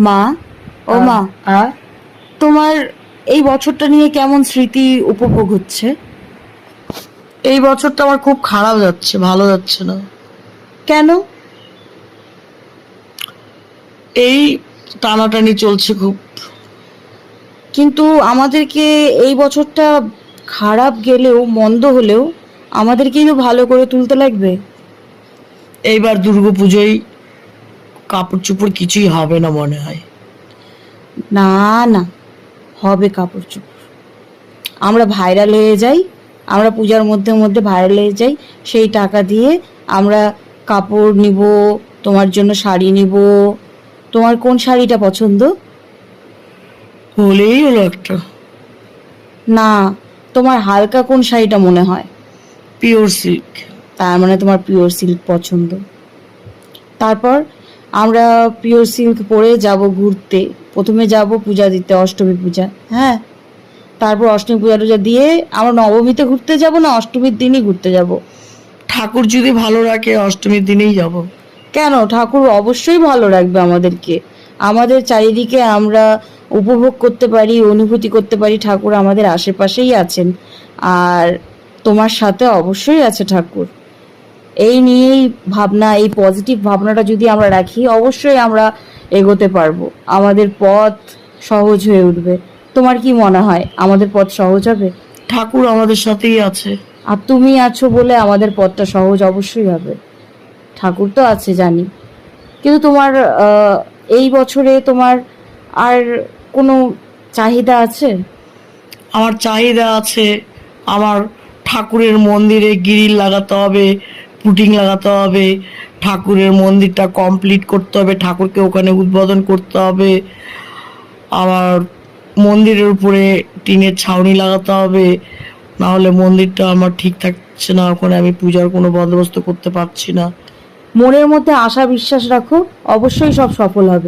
মা ও মা তোমার এই বছরটা নিয়ে কেমন স্মৃতি উপভোগ হচ্ছে? এই বছরটা আমার খুব খারাপ যাচ্ছে ভালো যাচ্ছে না। কেন? এই টানাটানি চলছে খুব। কিন্তু আমাদেরকে এই বছরটা খারাপ গেলেও মন্দ হলেও আমাদেরকেই তো ভালো করে তুলতে লাগবে। এইবার দুর্গা পুজোয় কাপড় চোপড় কিছুই হবে না মনে হয়। না না হবে কাপড় চোপড় আমরা ভাইরাল হয়ে যাই আমরা পূজার মধ্যে মধ্যে ভাইরাল হয়ে যাই সেই টাকা দিয়ে আমরা কাপড় নিব তোমার জন্য শাড়ি নিব। তোমার কোন শাড়িটা পছন্দ? হলেই হলো একটা। না তোমার হালকা কোন শাড়িটা মনে হয়? Pure silk. তার মানে তোমার পিওর সিল্ক পছন্দ। তারপর আমরা পিওর সিল্ক পরে যাব ঘুরতে। প্রথমে যাব পূজা দিতে অষ্টমী পূজা হ্যাঁ? তারপর অষ্টমী পূজা টুজা দিয়ে আমরা নবমীতে ঘুরতে যাব না অষ্টমীর দিনই ঘুরতে যাব? ঠাকুর যদি ভালো রাখে অষ্টমীর দিনেই যাব। কেন? ঠাকুর অবশ্যই ভালো রাখবে আমাদেরকে। আমাদের চারিদিকে আমরা উপভোগ করতে পারি অনুভূতি করতে পারি ঠাকুর আমাদের আশেপাশেই আছেন। আর তোমার সাথে অবশ্যই আছে ঠাকুর। এই নিয়েই ভাবনা এই পজিটিভ ভাবনাটা যদি আমরা রাখি অবশ্যই আমরা এগোতে পারব। আমাদের পথ সহজ হয়ে উঠবে। তোমার কি মনে হয় আমাদের পথ সহজ হবে? ঠাকুর আমাদের সাথেই আছে। আর তুমি আছো বলে আমাদের পথটা সহজ অবশ্যই হবে। ঠাকুর তো আছে জানি। কিন্তু তোমার এই বছরে তোমার আর কোনো চাহিদা আছে? আমার চাহিদা আছে আমার ঠাকুরের মন্দিরে গিরিল লাগাতে হবে পুটিং লাগাতে হবে, ঠাকুরের মন্দিরটা কমপ্লিট করতে হবে, ঠাকুরকে ওখানে উদ্বোধন করতে হবে, আবার মন্দিরের উপরে টিনের ছাউনি লাগাতে হবে না হলে মন্দিরটা আমার ঠিক থাকছে না, ওখানে আমি পূজার কোনো বন্দোবস্ত করতে পারছি না। মনের মধ্যে আশা বিশ্বাস রাখো, অবশ্যই সব সফল হবে।